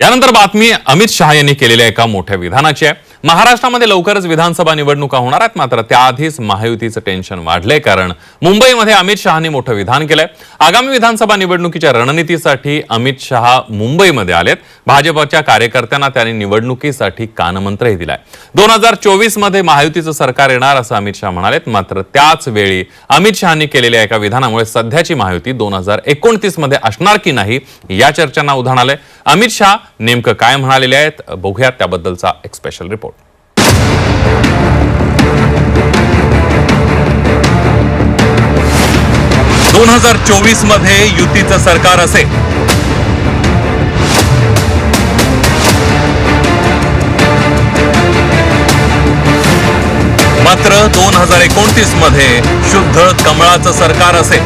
यानंतर बातमी अमित शहा यांनी केलेल्या एका मोठ्या विधानाची आहे. महाराष्ट्रामध्ये लवकरच विधानसभा निवडणुका होणार आहेत. मात्र त्याआधीच महायुतीचं टेन्शन वाढलंय कारण मुंबईमध्ये अमित शहानी मोठं विधान केलंय. आगामी विधानसभा निवडणुकीच्या रणनीतीसाठी अमित शहा मुंबईमध्ये आलेत. भाजपच्या कार्यकर्त्यांना त्यांनी निवडणुकीसाठी कानमंत्रही दिलाय. दोन हजार चोवीसमध्ये महायुतीचं सरकार येणार असं अमित शहा म्हणालेत. मात्र त्याच वेळी अमित शहानी केलेल्या एका विधानामुळे सध्याची महायुती दोन हजार एकोणतीसमध्ये असणार की नाही या चर्चांना उधाण आलंय. अमित शहा नेमकं काय म्हणालेले आहेत? बघूयात त्याबद्दलचा एक स्पेशल रिपोर्ट दोन हजार चोवीसमध्ये युतीचं सरकार असेल. मात्र दोन हजार एकोणतीसमध्ये शुद्ध कमळाचं सरकार असेल.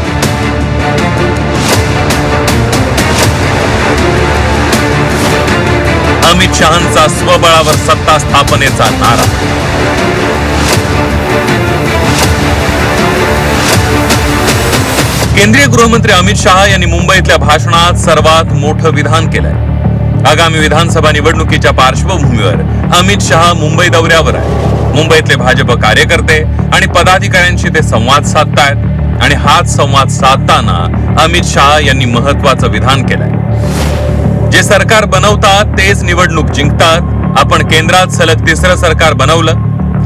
अमित शहांचा स्वबळावर सत्ता स्थापनेचा नारा. केंद्रीय गृहमंत्री अमित शहा यांनी मुंबईतल्या भाषणात सर्वात मोठं विधान केलंय. आगामी विधानसभा निवडणुकीच्या पार्श्वभूमीवर अमित शहा मुंबई दौऱ्यावर आहे मुंबईतले भाजप कार्यकर्ते आणि पदाधिकाऱ्यांशी ते संवाद साधतायत आणि हाच संवाद साधताना अमित शहा यांनी महत्वाचं विधान केलंय. जे सरकार बनवतात तेच निवडणूक जिंकतात. आपण केंद्रात सलग तिसरं सरकार बनवलं.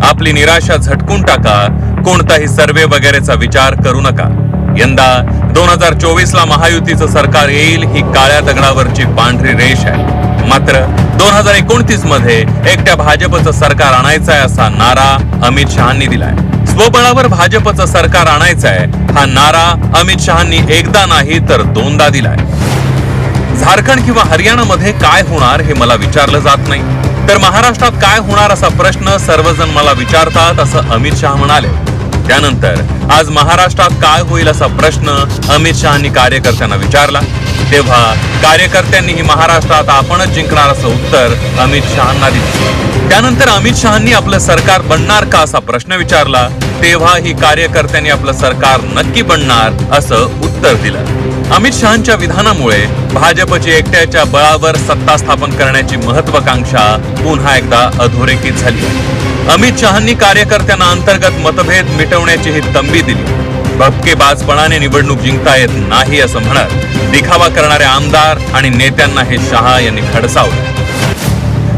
आपली निराशा झटकून टाका. कोणताही सर्वे वगैरेचा विचार करू नका. यंदा दोन हजार चोवीस ला महायुतीचं सरकार येईल ही काळ्या दगडावरची पांढरी रेष आहे. मात्र दोन हजार एकोणतीसमध्ये एकट्या भाजपचं सरकार आणायचं आहे असा नारा अमित शहानी दिलाय. स्वबळावर भाजपचं सरकार आणायचं आहे हा नारा अमित शहानी एकदा नाही तर दोनदा दिलाय. झारखंड किंवा हरियाणामध्ये काय होणार हे मला विचारलं जात नाही. तर महाराष्ट्रात काय होणार असा प्रश्न सर्वजण मला विचारतात असं अमित शहा म्हणाले. त्यानंतर आज महाराष्ट्रात काय होईल असा प्रश्न अमित शहानी कार्यकर्त्यांना विचारला. तेव्हा कार्यकर्त्यांनीही महाराष्ट्रात आपणच जिंकणार असं उत्तर अमित शहांना दिलं. त्यानंतर अमित शहांनी आपलं सरकार बनणार का असा प्रश्न विचारला तेव्हा ही कार्यकर्त्यांनी आपलं सरकार नक्की बनणार असं उत्तर दिलं. अमित शहांच्या विधानामुळे भाजपची एकट्याच्या बळावर सत्ता स्थापन करण्याची महत्वाकांक्षा पुन्हा एकदा अधोरेखित झाली अमित शहांनी कार्यकर्त्यांना अंतर्गत मतभेद मिटवण्याची ही तंबी दिली. भपकेबाजपणाने निवडणूक जिंकता येत नाही असं म्हणत दिखावा करणारे आमदार आणि नेत्यांना हे शहा यांनी खडसावलं.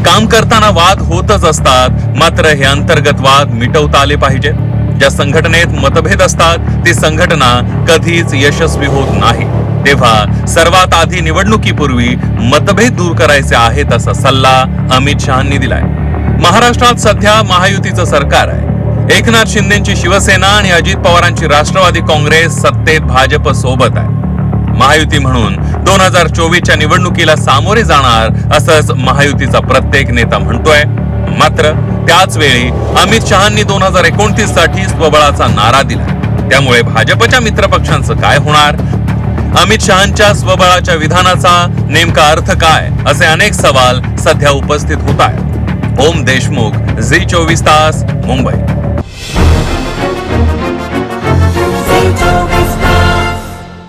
काम करताना वाद होतच असतात मात्र हे अंतर्गत वाद मिटवता आले पाहिजेत. ज्या संघटनेत मतभेद असतात ती संघटना कधीच यशस्वी होत नाही. तेव्हा सर्वात आधी निवडणुकीपूर्वी मतभेद दूर करायचे आहेत असा सल्ला अमित शहांनी दिलाय. महाराष्ट्रात सध्या महायुतीचं सरकार आहे. एकनाथ शिंदेची शिवसेना आणि अजित पवारांची राष्ट्रवादी काँग्रेस सत्तेत भाजप सोबत आहे. महायुती म्हणून दोन हजार चोवीसच्या निवडणुकीला सामोरे जाणार असंच महायुतीचा प्रत्येक नेता म्हणतोय. मात्र त्याचवेळी अमित शहांनी दोन हजार एकोणतीससाठी स्वबळाचा नारा दिला. त्यामुळे भाजपच्या मित्रपक्षांचं काय होणार? अमित शहांच्या स्वबळाच्या विधानाचा नेमका अर्थ काय? असे अनेक सवाल सध्या उपस्थित होत आहेत. ओम देशमुख झी चोवीस तास मुंबई.